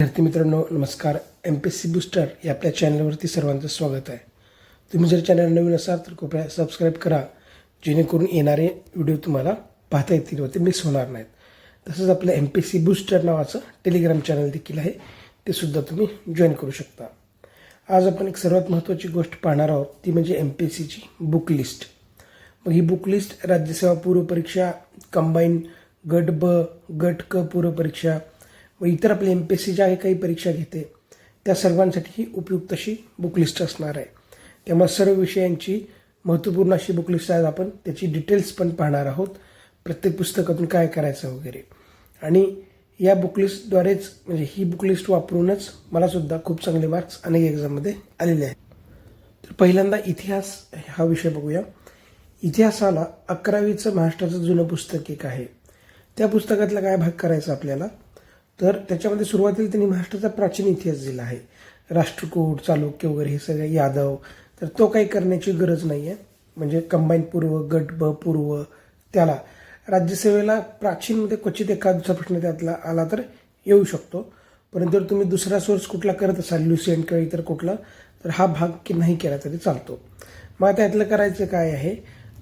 विद्यार्थी मित्रांनो नमस्कार. M P S C booster या आपल्या चॅनलवरती सर्वांचं स्वागत आहे. तुम्ही जर चॅनल नवीन असाल तर कृपया सबस्क्राईब करा जेणेकरून येणारे व्हिडिओ तुम्हाला पाहता येतील व ते मिस होणार नाहीत. तसंच आपलं एम पी सी बूस्टर नावाचं टेलिग्राम चॅनल देखील आहे. ते सुद्धा तुम्ही जॉईन करू शकता. आज आपण एक सर्वात महत्त्वाची गोष्ट पाहणार आहोत ती म्हणजे एम पी एस सीची बुक लिस्ट मग ही बुक लिस्ट राज्यसेवा पूर्वपरीक्षा कंबाईन गट ब गट क पूर्वपरीक्षा व इतर आपले एम पी एस सी ज्या काही परीक्षा घेते त्या सर्वांसाठी ही उपयुक्त अशी बुकलिस्ट असणार आहे. त्यामुळे सर्व विषयांची महत्त्वपूर्ण अशी बुकलिस्ट आज आपण त्याची डिटेल्स पण पाहणार आहोत. प्रत्येक पुस्तकातून काय करायचं वगैरे. आणि या बुकलिस्टद्वारेच म्हणजे ही बुकलिस्ट वापरूनच मलासुद्धा खूप चांगले मार्क्स अनेक एक्झाममध्ये आलेले आहेत. तर पहिल्यांदा इतिहास हा विषय बघूया. इतिहासाला अकरावीचं महाराष्ट्राचं जुनं पुस्तक एक आहे. त्या पुस्तकातला काय भाग करायचा आपल्याला? तर त्याच्यामध्ये सुरुवातीला त्यांनी महाराष्ट्राचा प्राचीन इतिहास दिला आहे. राष्ट्रकूट चालुक्य वगैरे हे सगळे यादव. तर तो काही करण्याची गरज नाही आहे म्हणजे कंबाईन पूर्व गट ब पूर्व त्याला. राज्यसेवेला प्राचीनमध्ये क्वचित एखादा प्रश्न त्यातला आला तर येऊ शकतो. परंतु जर तुम्ही दुसरा सोर्स कुठला करत असाल ल्युसेंट किंवा इतर कुठला तर हा भाग की नाही केला तरी चालतो. मग आता यातलं करायचं काय आहे?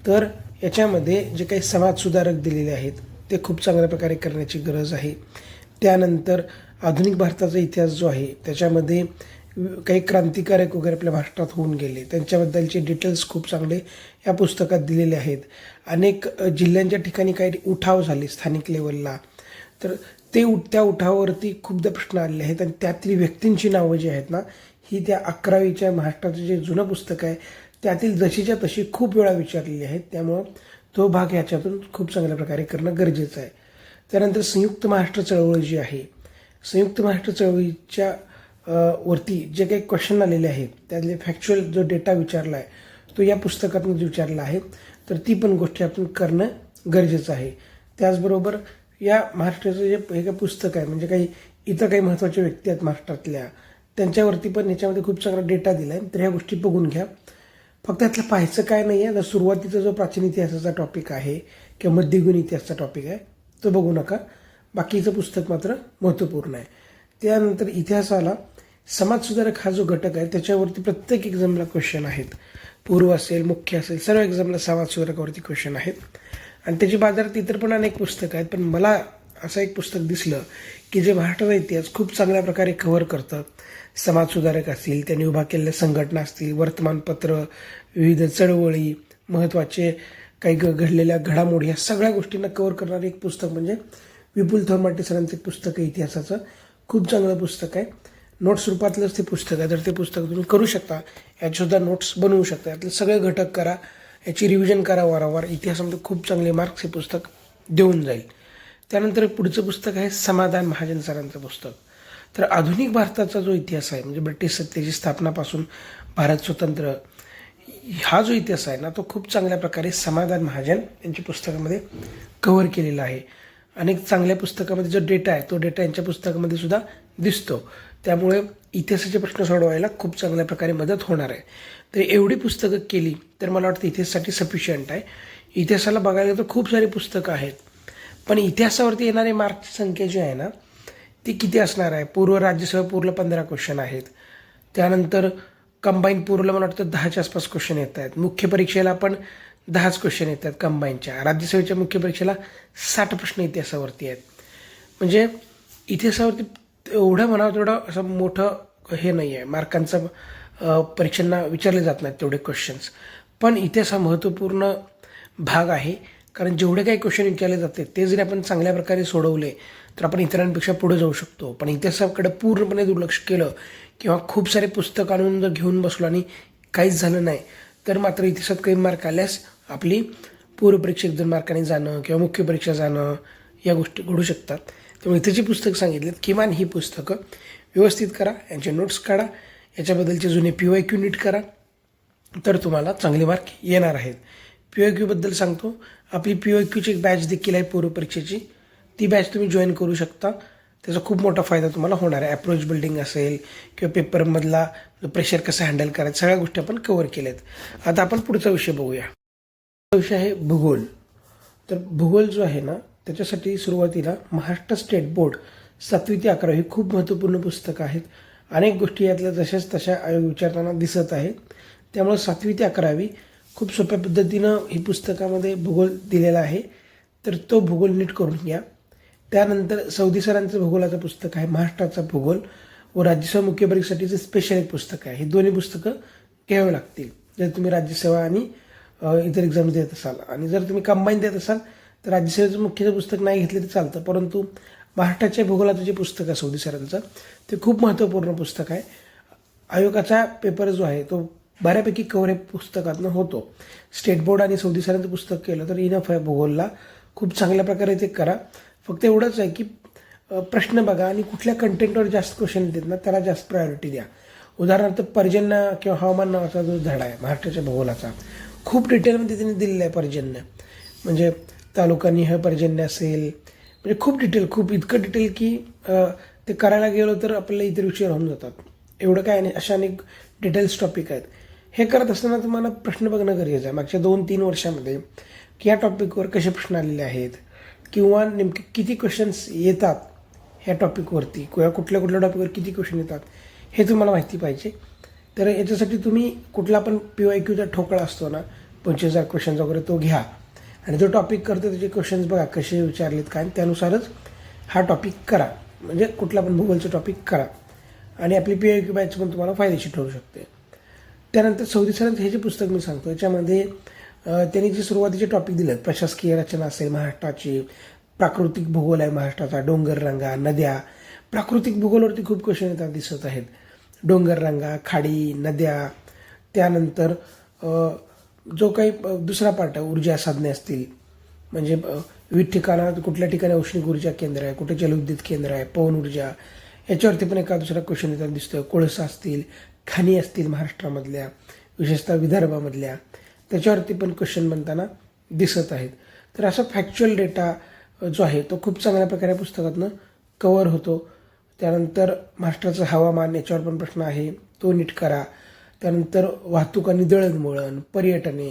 तर याच्यामध्ये जे काही समाजसुधारक दिलेले आहेत ते खूप चांगल्या प्रकारे करण्याची गरज आहे. त्यानंतर आधुनिक भारताचा इतिहास जो आहे त्याच्यामध्ये काही क्रांतिकारक वगैरे आपल्या महाराष्ट्रात होऊन गेले. त्यांच्याबद्दलचे डिटेल्स खूप चांगले या पुस्तकात दिलेले आहेत. अनेक जिल्ह्यांच्या ठिकाणी काही उठाव झाले स्थानिक लेवलला तर ते उठ त्या उठावावरती खूपदा प्रश्न आलेले आहेत आणि त्यातली व्यक्तींची नावं जी आहेत ना ही त्या अकरावीच्या महाराष्ट्राचं जे जुनं पुस्तक आहे त्यातील जशीच्या तशी खूप वेळा विचारलेली आहेत. त्यामुळं तो भाग ह्याच्यातून खूप चांगल्या प्रकारे करणं गरजेचं आहे. त्यानंतर संयुक्त महाराष्ट्र चळवळ जी आहे संयुक्त महाराष्ट्र चळवळीच्या वरती जे काही क्वेश्चन आलेले आहेत त्यातले फॅक्च्युअल जो डेटा विचारला आहे तो या पुस्तकातून विचारला आहे तर ती पण गोष्टी आपण करणं गरजेचं आहे. त्याचबरोबर या महाराष्ट्राचं जे हे काही पुस्तक आहे म्हणजे काही इतर काही महत्त्वाच्या व्यक्ती आहेत महाराष्ट्रातल्या त्यांच्यावरती पण याच्यामध्ये खूप चांगला डेटा दिला आहे तर ह्या गोष्टी बघून घ्या. फक्त यातलं पाहायचं काय नाही आहे आता सुरुवातीचा जो प्राचीन इतिहासाचा टॉपिक आहे किंवा मध्ययुगीन इतिहासाचा टॉपिक आहे तो बघू नका. बाकीचं पुस्तक मात्र महत्त्वपूर्ण आहे. त्यानंतर इतिहासाला समाजसुधारक हा जो घटक आहे त्याच्यावरती प्रत्येक एक्झामला क्वेश्चन आहेत. पूर्व असेल मुख्य असेल सर्व एक्झामला समाजसुधारकावरती क्वेश्चन आहेत. आणि त्याची बाजारात इतर पण अनेक पुस्तकं आहेत पण मला असं एक पुस्तक दिसलं की जे महाराष्ट्राचा इतिहास खूप चांगल्या प्रकारे कव्हर करतं. समाजसुधारक असतील त्यांनी उभा केलेल्या संघटना असतील वर्तमानपत्र विविध चळवळी महत्त्वाचे काही घ घडलेल्या घडामोडी या सगळ्या गोष्टींना कव्हर करणारं एक पुस्तक म्हणजे विपुल थोरमाटे सरांचं एक पुस्तक आहे इतिहासाचं. खूप चांगलं पुस्तक आहे. नोट्स रूपातलंच ते पुस्तक आहे. तर ते पुस्तक तुम्ही करू शकता यातसुद्धा नोट्स बनवू शकता. यातले सगळे घटक करा याची रिव्हिजन करा वारंवार. इतिहासामध्ये खूप चांगले मार्क्स हे पुस्तक देऊन जाईल. त्यानंतर पुढचं पुस्तक आहे समाधान महाजन सरांचं पुस्तक. तर आधुनिक भारताचा जो इतिहास आहे म्हणजे ब्रिटिश सत्तेची स्थापनापासून भारत स्वतंत्र हा जो इतिहास आहे ना तो खूप चांगल्या प्रकारे समाधान महाजन यांच्या पुस्तकामध्ये कव्हर केलेला आहे. अनेक चांगल्या पुस्तकामध्ये जो डेटा आहे तो डेटा यांच्या पुस्तकामध्ये सुद्धा दिसतो. त्यामुळे इतिहासाचे प्रश्न सोडवायला खूप चांगल्या प्रकारे मदत होणार आहे. तर एवढी पुस्तकं केली तर मला वाटतं इतिहासासाठी सफिशियंट आहे. इतिहासाला बघायला तर खूप सारी पुस्तकं आहेत. पण इतिहासावरती येणारे मार्कची संख्या जी आहे ना ती किती असणार आहे? पूर्व राज्यसभा पूर्ण पंधरा क्वेश्चन आहेत. त्यानंतर कंबाईन पूर्वला मला वाटतं दहाच्या आसपास क्वेश्चन येत आहेत. मुख्य परीक्षेला पण दहाच क्वेश्चन येतात कंबाईनच्या राज्यसेवेच्या मुख्य परीक्षेला साठ प्रश्न इतिहासावरती आहेत. म्हणजे इतिहासावरती एवढं म्हणावं तेवढं असं मोठं हे नाही आहे मार्कांचं परीक्षांना विचारले जात नाहीत तेवढे क्वेश्चन्स पण इतिहास हा महत्त्वपूर्ण भाग आहे. कारण जेवढे काही क्वेश्चन विचारले जाते ते जरी आपण चांगल्या प्रकारे सोडवले तर आपण इतरांपेक्षा पुढे जाऊ शकतो. पण इतिहासाकडे पूर्णपणे दुर्लक्ष केलं किंवा खूप सारे पुस्तक आणून जर घेऊन बसलो आणि काहीच झालं नाही तर मात्र इतिहासात काही मार्क आल्यास आपली पूर्व परीक्षेत दोन मार्काने जाणं किंवा मुख्य परीक्षा जाणं या गोष्टी घडू शकतात. त्यामुळे इथे जी पुस्तकं सांगितलीत. किमान ही पुस्तकं व्यवस्थित करा यांचे नोट्स काढा याच्याबद्दलचे जुने पी वाय क्यू नीट करा तर तुम्हाला चांगले मार्क येणार आहेत. पी वाय क्यूबद्दल सांगतो. आपली पी वाय क्यूची एक बॅच देखील आहे पूर्वपरीक्षेची ती बॅच तुम्ही जॉईन करू शकता. त्याचा खूप मोठा फायदा तुम्हाला होणार आहे. अप्रोच बिल्डिंग असेल किंवा पेपरमधला प्रेशर कसं हँडल करायचं सगळ्या गोष्टी आपण कवर केल्यात. आता आपण पुढचा विषय बघूया. विषय आहे भूगोल. तर भूगोल जो आहे ना त्याच्यासाठी सुरुवातीला महाराष्ट्र स्टेट बोर्ड सातवी ते अकरावी ही खूप महत्त्वपूर्ण पुस्तकं आहेत. अनेक गोष्टी यातल्या जशाच तशा विचारताना दिसत आहेत. त्यामुळे सातवी ते अकरावी खूप सोप्या पद्धतीनं ही पुस्तकामध्ये भूगोल दिलेला आहे. तर तो भूगोल नीट करून घ्या. त्यानंतर सौदी सरांचं भूगोलाचं पुस्तक आहे महाराष्ट्राचा भूगोल. व राज्यसेवा मुख्य परीक्षेसाठीचं स्पेशल एक पुस्तक आहे. ही दोन्ही पुस्तकं घ्यावी लागतील. जर तुम्ही राज्यसेवा आणि इतर एक्झाम देत असाल आणि जर तुम्ही कंबाईन देत असाल तर राज्यसेवेचं मुख्य पुस्तक नाही घेतलं तरी चालतं. परंतु महाराष्ट्राच्या भूगोलाचं जे पुस्तक आहे सौदी सरांचं ते खूप महत्त्वपूर्ण पुस्तक आहे. आयोगाचा पेपर जो आहे तो बऱ्यापैकी कव्हर पुस्तकातनं होतो. स्टेट बोर्ड आणि सौदी सरांचं पुस्तक केलं तर इनफ आहे भूगोलला. खूप चांगल्या प्रकारे ते करा. फक्त एवढंच आहे की प्रश्न बघा आणि कुठल्या कंटेंटवर जास्त क्वेश्चन येतात ना त्याला जास्त प्रायोरिटी द्या. उदाहरणार्थ पर्जन्य किंवा हवामान नावाचा जो धडा आहे महाराष्ट्राच्या भूगोलाचा खूप डिटेलमध्ये त्यांनी दिलेला आहे पर्जन्य. म्हणजे तालुकानिहाय पर्जन्य असेल म्हणजे खूप डिटेल खूप इतकं डिटेल की ते करायला गेलो तर आपल्याला इतर विषय राहून जातात. एवढं काय नाही अशा अनेक डिटेल्स टॉपिक आहेत. हे करत असताना तुम्हाला प्रश्न बघणं गरजेचं आहे. मागच्या दोन तीन वर्षामध्ये की या टॉपिकवर कसे प्रश्न आलेले आहेत किंवा नेमके किती क्वेश्चन्स येतात ह्या टॉपिकवरती किंवा कुठल्या कुठल्या टॉपिकवर किती क्वेश्चन येतात हे तुम्हाला माहिती पाहिजे. तर याच्यासाठी तुम्ही कुठला पण पी वाय क्यूचा ठोकळा असतो ना पंचवीस हजार क्वेश्चन्स वगैरे तो घ्या. आणि जो टॉपिक करतो त्याचे क्वेश्चन्स बघा कसे विचारलेत काय त्यानुसारच हा टॉपिक करा. म्हणजे कुठला पण भूगोलचं टॉपिक करा. आणि आपली पी आय क्यू बॅच पण तुम्हाला फायदेशीर ठरू शकते. त्यानंतर सौदी सरांचं हे जे पुस्तक मी सांगतो याच्यामध्ये त्यांनी जे सुरुवातीचे टॉपिक दिलेत प्रशासकीय रचना असेल महाराष्ट्राची प्राकृतिक भूगोल आहे महाराष्ट्राचा डोंगर रांगा नद्या प्राकृतिक भूगोलवरती खूप क्वेश्चन येतात दिसत आहेत. डोंगर रांगा खाडी नद्या त्यानंतर जो काही दुसरा पार्ट आहे ऊर्जा साधने असतील म्हणजे विविध ठिकाणात कुठल्या ठिकाणी औष्णिक ऊर्जा केंद्र आहे कुठे जलविद्युत केंद्र आहे पवन ऊर्जा याच्यावरती पण एका दुसरा क्वेश्चन येताना दिसतोय. कोळसा असतील खाणी असतील महाराष्ट्रामधल्या विशेषतः विदर्भामधल्या. त्याच्यावरती पण क्वेश्चन बनताना दिसत आहेत. तर असा फॅक्च्युअल डेटा जो आहे तो खूप चांगल्या प्रकारे पुस्तकातनं कवर होतो. त्यानंतर महाराष्ट्राचं हवामान याच्यावर पण प्रश्न आहे. तो नीट करा. त्यानंतर वाहतूक आणि दळणवळण पर्यटने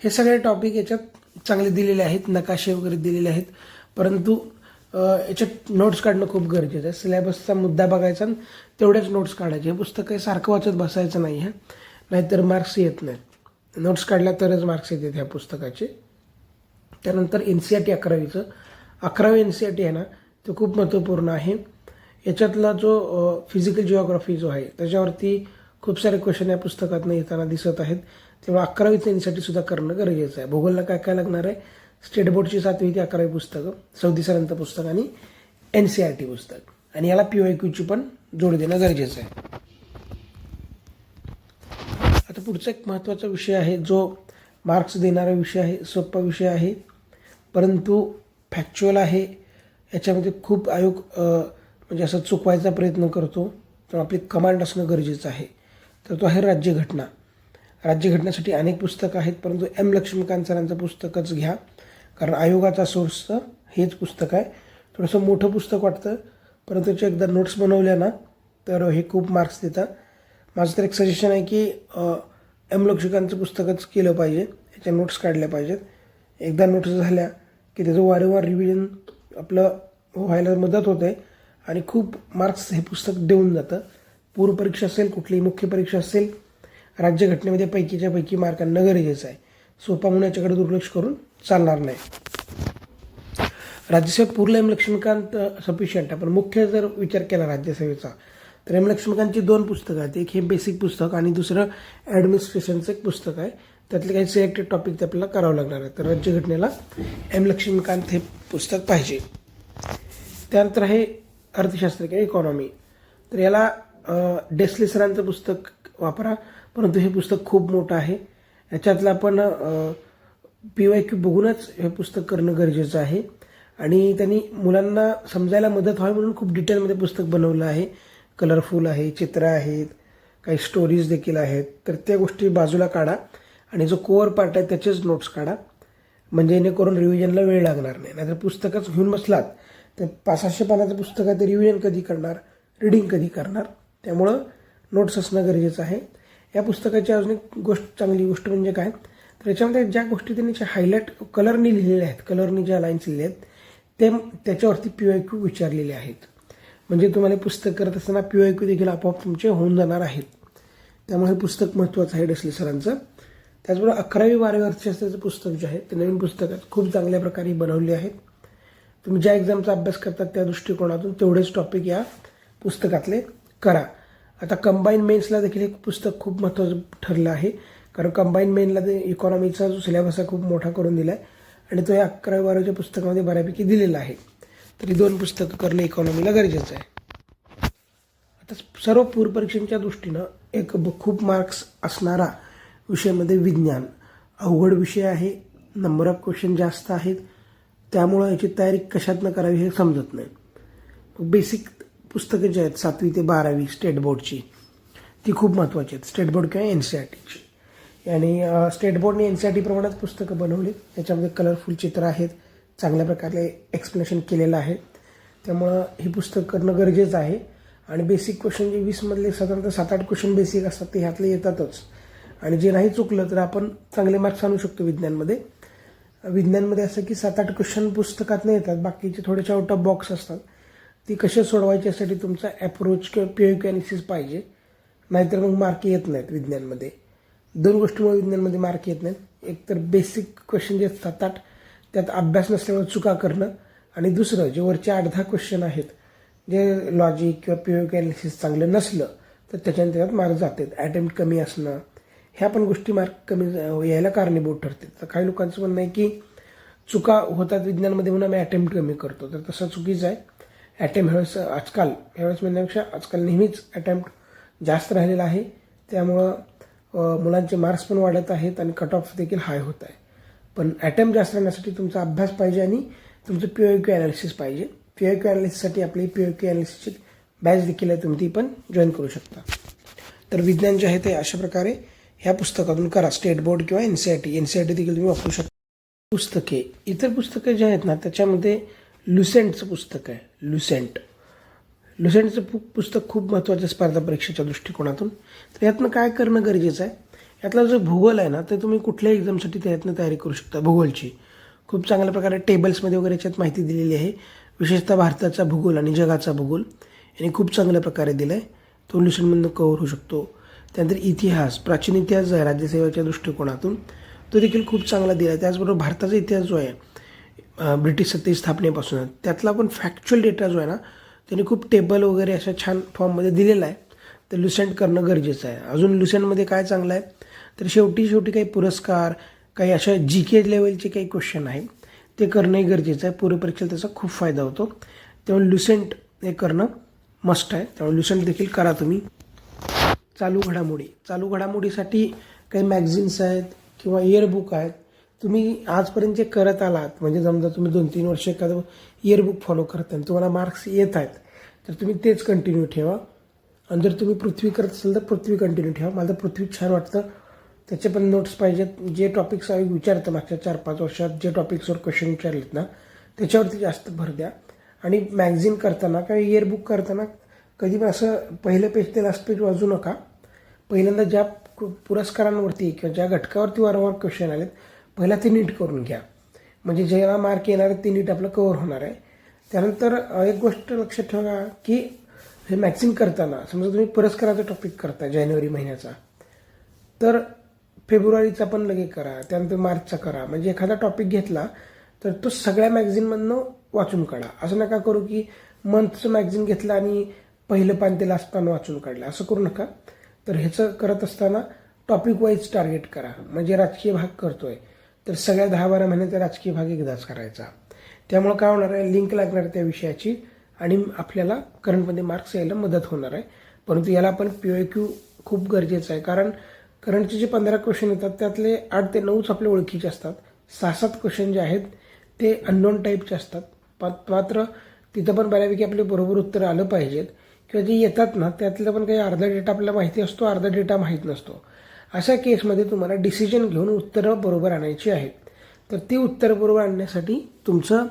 हे सगळे टॉपिक याच्यात चांगले दिलेले आहेत. नकाशे वगैरे दिलेले आहेत. परंतु याच्यात नोट्स काढणं खूप गरजेचं आहे. सिलेबसचा मुद्दा बघायचा आणि तेवढ्याच नोट्स काढायचे. हे पुस्तक काही सारखं वाचत बसायचं नाही आहे नाहीतर मार्क्स येत नाहीत. नोट्स काढल्या तरच मार्क्स येतात ह्या पुस्तकाचे. त्यानंतर एन सी आर टी अकरावीचं. अकरावी एन सी आर टी आहे ना ते खूप महत्त्वपूर्ण आहे. याच्यातला जो फिजिकल जिओग्राफी जो आहे त्याच्यावरती खूप सारे क्वेश्चन या पुस्तकातून येताना दिसत आहेत. तेव्हा अकरावीचं एन सी आर टीसुद्धा करणं गरजेचं आहे. भूगोलला काय काय लागणार आहे? स्टेट बोर्डची सातवी ते अकरावी पुस्तकं सौदी सरांत पुस्तक आणि एन सी आर टी पुस्तक. आणि याला पी वाय क्यूची पण जोड देणं गरजेचं आहे. आता पुढचा एक महत्त्वाचा विषय आहे जो मार्क्स देणारा विषय आहे सोपा विषय आहे. परंतु फॅक्च्युअल आहे याच्यामध्ये खूप आयोग म्हणजे असं चुकवायचा प्रयत्न करतो. तर आपली कमांड असणं गरजेचं आहे. तर तो आहे राज्यघटना. राज्यघटनेसाठी अनेक पुस्तकं आहेत परंतु एम लक्ष्मीकांत सरांचं पुस्तकच घ्या. कारण आयोगाचा सोर्सचं हेच पुस्तक आहे. थोडंसं मोठं पुस्तक वाटतं परंतु त्याच्या एकदा नोट्स बनवल्या ना तर हे खूप मार्क्स देतात. माझं तर एक सजेशन आहे की एम लक्ष्मीकांतचं पुस्तकच केलं पाहिजे. याच्या नोट्स काढल्या पाहिजेत. एकदा नोट्स झाल्या की त्याचं वारंवार रिव्हिजन आपलं व्हायला मदत होते आणि खूप मार्क्स हे पुस्तक देऊन जातं. पूर्वपरीक्षा असेल कुठलीही मुख्य परीक्षा असेल राज्यघटनेमध्ये पैकीच्या पैकी मार्कांना गरजेचं आहे. सोपा म्हणून याच्याकडे दुर्लक्ष करून चालणार नाही. राज्यसेवा पूर्ण एम लक्ष्मीकांत सफिशियंट आहे. पण मुख्य जर विचार केला राज्यसेवेचा तर एम लक्ष्मीकांतची दोन पुस्तकं आहेत. एक हे बेसिक पुस्तक आणि दुसरं ॲडमिनिस्ट्रेशनचं एक पुस्तक आहे. त्यातले काही सिलेक्टेड टॉपिक ते आपल्याला करावं लागणार आहे. तर राज्यघटनेला एम लक्ष्मीकांत हे पुस्तक पाहिजे. त्यानंतर आहे अर्थशास्त्र किंवा इकॉनॉमी तर याला डेस्लेसरांचं डेस्ले सरांचं पुस्तक वापरा. परंतु हे पुस्तक खूप मोठं आहे. याच्यातलं आपण पी वाय क्यू बघूनच हे पुस्तक करणं गरजेचं आहे. आणि त्यांनी मुलांना समजायला मदत व्हावी म्हणून खूप डिटेलमध्ये पुस्तक बनवलं आहे. कलरफुल आहे चित्र आहेत काही स्टोरीज देखील आहेत. तर त्या गोष्टी बाजूला काढा आणि जो कोअर पार्ट आहे त्याचेच नोट्स काढा. म्हणजे जेणेकरून रिव्हिजनला वेळ लागणार नाही. नाहीतर पुस्तकच घेऊन बसलात तर पाच सहाशे पानाचं पुस्तक आहे ते रिव्हिजन कधी करणार? रिडिंग कधी करणार? त्यामुळं नोट्स असणं गरजेचं आहे. या पुस्तकाची अजून एक गोष्ट चांगली गोष्ट म्हणजे काय? तर याच्यामध्ये ज्या गोष्टी त्यांनी हायलाईट कलरनी लिहिलेल्या आहेत कलरनी ज्या लाईन्स लिहिल्या आहेत ते त्याच्यावरती पी वाय क्यू विचारलेले आहेत. म्हणजे तुम्हाला पुस्तक करत असताना पी आय क्यू देखील आपोआप तुमचे होऊन जाणार आहेत. त्यामुळे हे पुस्तक महत्त्वाचं आहे डसले सरांचं. त्याचबरोबर अकरावी बारावी अर्थशास्त्राचं पुस्तक जे आहे ते नवीन पुस्तक खूप चांगल्या प्रकारे बनवले आहेत. तुम्ही ज्या एक्झामचा अभ्यास करतात त्या दृष्टिकोनातून तेवढेच टॉपिक या पुस्तकातले करा. आता कंबाईन मेन्सला देखील एक पुस्तक खूप महत्त्वाचं ठरलं आहे. कारण कंबाईन मेनला ते इकॉनॉमीचा जो सिलेबस आहे खूप मोठा करून दिला आहे आणि तो या अकरावी बारावीच्या पुस्तकामध्ये बऱ्यापैकी दिलेला आहे. तरी दोन पुस्तकं करणं इकॉनॉमीला गरजेचं आहे. आता सर्व पूरपरीक्षांच्या दृष्टीनं एक खूप मार्क्स असणारा विषयामध्ये विज्ञान. अवघड विषय आहे नंबर ऑफ क्वेश्चन जास्त आहेत त्यामुळं याची तयारी कशातनं करावी हे समजत नाही. बेसिक पुस्तकं जी आहेत सातवी ते बारावी स्टेट बोर्डची ती खूप महत्त्वाची आहेत. स्टेट बोर्ड किंवा एन सी आर टीची आणि स्टेट बोर्डने एन सी आर टी प्रमाणात पुस्तकं बनवली त्याच्यामध्ये कलरफुल चित्र आहेत. चांगल्या प्रकारे एक्सप्लेनेशन केलेलं आहे. त्यामुळं हे पुस्तक करणं गरजेचं आहे. आणि बेसिक क्वेश्चन जे वीसमधले साधारणतः सात आठ क्वेश्चन बेसिक असतात ते ह्यातले येतातच. आणि जे नाही चुकलं तर आपण चांगले मार्क्स आणू शकतो विज्ञानमध्ये. विज्ञानमध्ये असं की सात आठ क्वेश्चन पुस्तकात नाही येतात बाकीचे थोडेसे आउट ऑफ बॉक्स असतात. ती कसे सोडवायची यासाठी तुमचा ॲप्रोच किंवा पी अॅनिसिस पाहिजे. नाहीतर मग मार्क येत नाहीत विज्ञानमध्ये. दोन गोष्टीमुळे विज्ञानमध्ये मार्क येत नाहीत. एक तर बेसिक क्वेश्चन जे सात आठ त्यात अभ्यास नसल्यामुळे चुका करणं आणि दुसरं जे वरचे आठ दहा क्वेश्चन आहेत जे लॉजिक किंवा पी अनालिसिस चांगलं नसलं तर त्याच्याने त्याच्यात मार्क जातात. अटेम्प्ट कमी असणं ह्या पण गोष्टी मार्क कमी यायला कारणीभूत ठरते तर काही लोकांचं म्हणणं आहे की चुका होतात विज्ञानमध्ये म्हणून आम्ही अटेम्प्ट कमी करतो. तर तसं चुकीचं आहे. अटेम्प्ट ह्यावेळेस आजकाल ह्यावेळेस म्हणण्यापेक्षा आजकाल नेहमीच अटेम्प्ट जास्त राहिलेला आहे. त्यामुळं मुलांचे मार्क्स पण वाढत आहेत आणि कट ऑफ देखील हाय होत आहे. पण अटेम्प्ट जास्त राहण्यासाठी तुमचा अभ्यास पाहिजे आणि तुमचं पी क्यू अनालिसिस पाहिजे. पी आय क्यू अनालिसिससाठी आपली पी क्यू अनालिसिसची बॅच देखील आहे तुम्ही ती पण जॉईन करू शकता. तर विज्ञान जे आहे ते अशा प्रकारे ह्या पुस्तकातून करा. स्टेट बोर्ड किंवा N C I T N C I T देखील तुम्ही वापरू शकता. पुस्तके. इतर पुस्तकं जे आहेत ना त्याच्यामध्ये लुसेंटचं पुस्तक आहे. लुसेंट लुसेंटचं पु पुस्तक खूप महत्त्वाचं स्पर्धा परीक्षेच्या दृष्टिकोनातून. तर यातनं काय करणं गरजेचं आहे? यातला जो भूगोल आहे ना ते तुम्ही कुठल्याही एक्झामसाठी त्यातनं तयारी करू शकता भूगोलची. खूप चांगल्या प्रकारे टेबल्समध्ये वगैरे याच्यात माहिती दिलेली आहे. विशेषतः भारताचा भूगोल आणि जगाचा भूगोल यांनी खूप चांगल्या प्रकारे दिला आहे तो लिसनमधनं कव्हर होऊ शकतो. त्यानंतर इतिहास प्राचीन इतिहास जो आहे राज्यसेवेच्या दृष्टिकोनातून तो देखील खूप चांगला दिला आहे त्याचबरोबर भारताचा इतिहास जो आहे ब्रिटिश सत्ते स्थापनेपासून त्यातला पण फॅक्च्युअल डेटा जो आहे ना त्यांनी खूप टेबल वगैरे अशा छान फॉर्ममध्ये दिलेला आहे. तर लुसेंट करणं गरजेचं आहे. अजून लुसेंटमध्ये काय चांगलं आहे? तर शेवटी शेवटी काही पुरस्कार काही अशा जी के लेवलचे काही क्वेश्चन आहे ते करणंही गरजेचं आहे. पूर्वपरीक्षेला त्याचा खूप फायदा होतो. त्यामुळे लुसेंट हे करणं मस्ट आहे. त्यामुळे लुसेंट देखील करा तुम्ही. चालू घडामोडी. चालू घडामोडीसाठी काही मॅगझिन्स आहेत किंवा इयरबुक आहेत. तुम्ही आजपर्यंत जे करत आलात म्हणजे समजा तुम्ही दोन तीन वर्ष एखादं इयरबुक फॉलो करताय आणि तुम्हाला मार्क्स येत आहेत तर तुम्ही तेच कंटिन्यू ठेवा. आणि जर तुम्ही पृथ्वी करत असाल तर पृथ्वी कंटिन्यू ठेवा. मला तर पृथ्वी छान वाटतं. त्याचे पण नोट्स पाहिजेत. जे टॉपिक्स आम्ही विचारतं मागच्या चार पाच वर्षात जे टॉपिक्सवर क्वेश्चन विचारलेत ना त्याच्यावरती जास्त भर द्या. आणि मॅगझिन करताना किंवा इयरबुक करताना कधी पण असं पहिलं पेज ते लास्ट पेज वाजू नका. पहिल्यांदा ज्या कु- पुरस्कारांवरती किंवा ज्या घटकावरती वारंवार क्वेश्चन आलेत पहिला ते नीट करून घ्या. म्हणजे ज्याला मार्क येणार आहे ते नीट आपलं कवर होणार आहे. त्यानंतर एक गोष्ट लक्षात ठेवा की हे मॅक्सिन करताना समजा तुम्ही पुरस्काराचा टॉपिक करता जानेवारी महिन्याचा. तर फेब्रुवारीचा पण लगे करा त्यानंतर मार्चचा करा. म्हणजे एखादा टॉपिक घेतला तर तो सगळ्या मॅगझिनमधनं वाचून काढा. असं नका करू की मंथचं मॅगझिन घेतलं आणि पहिलं पान ते लास्ट पान वाचून काढलं. असं करू नका. तर ह्याचं करत असताना टॉपिक वाईज टार्गेट करा. म्हणजे राजकीय भाग करतोय. तर सगळ्या दहा बारा महिन्याचा राजकीय भाग एकदाच करायचा. त्यामुळे काय होणार आहे? लिंक लागणार त्या विषयाची आणि आपल्याला करंटमध्ये मार्क्स यायला मदत होणार आहे. परंतु याला आपण पी क्यू खूप गरजेचं आहे. कारण करंटचे जे पंधरा क्वेश्चन येतात त्यातले आठ ते नऊच आपल्या ओळखीचे असतात. सहा सात क्वेश्चन जे आहेत ते अननोन टाईपचे असतात. मात्र तिथं पण बऱ्यापैकी आपले बरोबर उत्तर आलं पाहिजेत. किंवा जे येतात ना त्यातलं पण काही अर्धा डेटा आपल्याला माहिती असतो अर्धा डेटा माहीत नसतो. अशा केसमध्ये तुम्हाला डिसिजन घेऊन उत्तरं बरोबर आणायची आहेत. तर ती उत्तरं बरोबर आणण्यासाठी तुमचं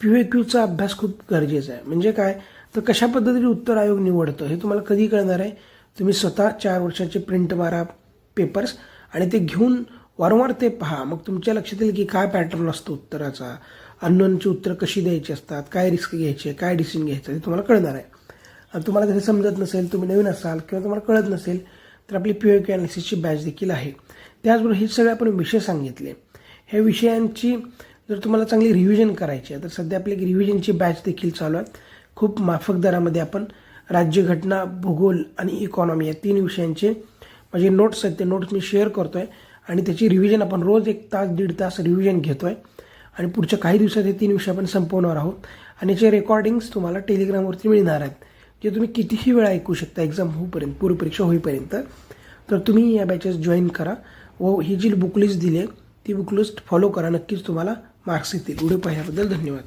पी ए क्यूचा अभ्यास खूप गरजेचा आहे. म्हणजे काय? तर कशा पद्धतीने उत्तर आयोग निवडतं हे तुम्हाला कधी कळणार आहे? तुम्ही स्वतः चार वर्षाचे प्रिंट मारा पेपर्स आणि ते घेऊन वारंवार ते पहा. मग तुमच्या लक्षात येईल की काय पॅटर्न असतो उत्तराचा. अननोनची उत्तरं कशी द्यायची असतात? काय रिस्क घ्यायची काय डिसिजन घ्यायचं हे तुम्हाला कळणार आहे. आणि तुम्हाला जरी समजत नसेल तुम्ही नवीन असाल किंवा तुम्हाला कळत नसेल तर आपली पी क्यू अनालिसिसची बॅच देखील आहे. त्याचबरोबर हे सगळे आपण विषय सांगितले. ह्या विषयांची जर तुम्हाला चांगली रिव्हिजन करायची आहे तर सध्या आपली एक रिव्हिजनची बॅच देखील चालू आहे. खूप माफक दरामध्ये आपण राज्यघटना भूगोल आणि इकॉनॉमी या तीन विषयांचे माझे नोट्स आहेत ते नोट्स मी शेअर करतो आहे आणि त्याची रिव्हिजन आपण रोज एक तास दीड तास रिव्हिजन घेतो आहे आणि पुढच्या काही दिवसात हे तीन विषय आपण संपवणार आहोत. आणि याचे रेकॉर्डिंग्स तुम्हाला टेलिग्रामवरती मिळणार आहेत. जे तुम्ही कितीही वेळा ऐकू शकता एक्झाम होईपर्यंत पूर्वपरीक्षा होईपर्यंत तर तुम्ही या बॅचेस जॉईन करा. व ही जी बुकलिस्ट दिली आहे ती बुकलिस्ट फॉलो करा. नक्कीच तुम्हाला मार्क्स येतील. व्हिडिओ पाहिल्याबद्दल धन्यवाद.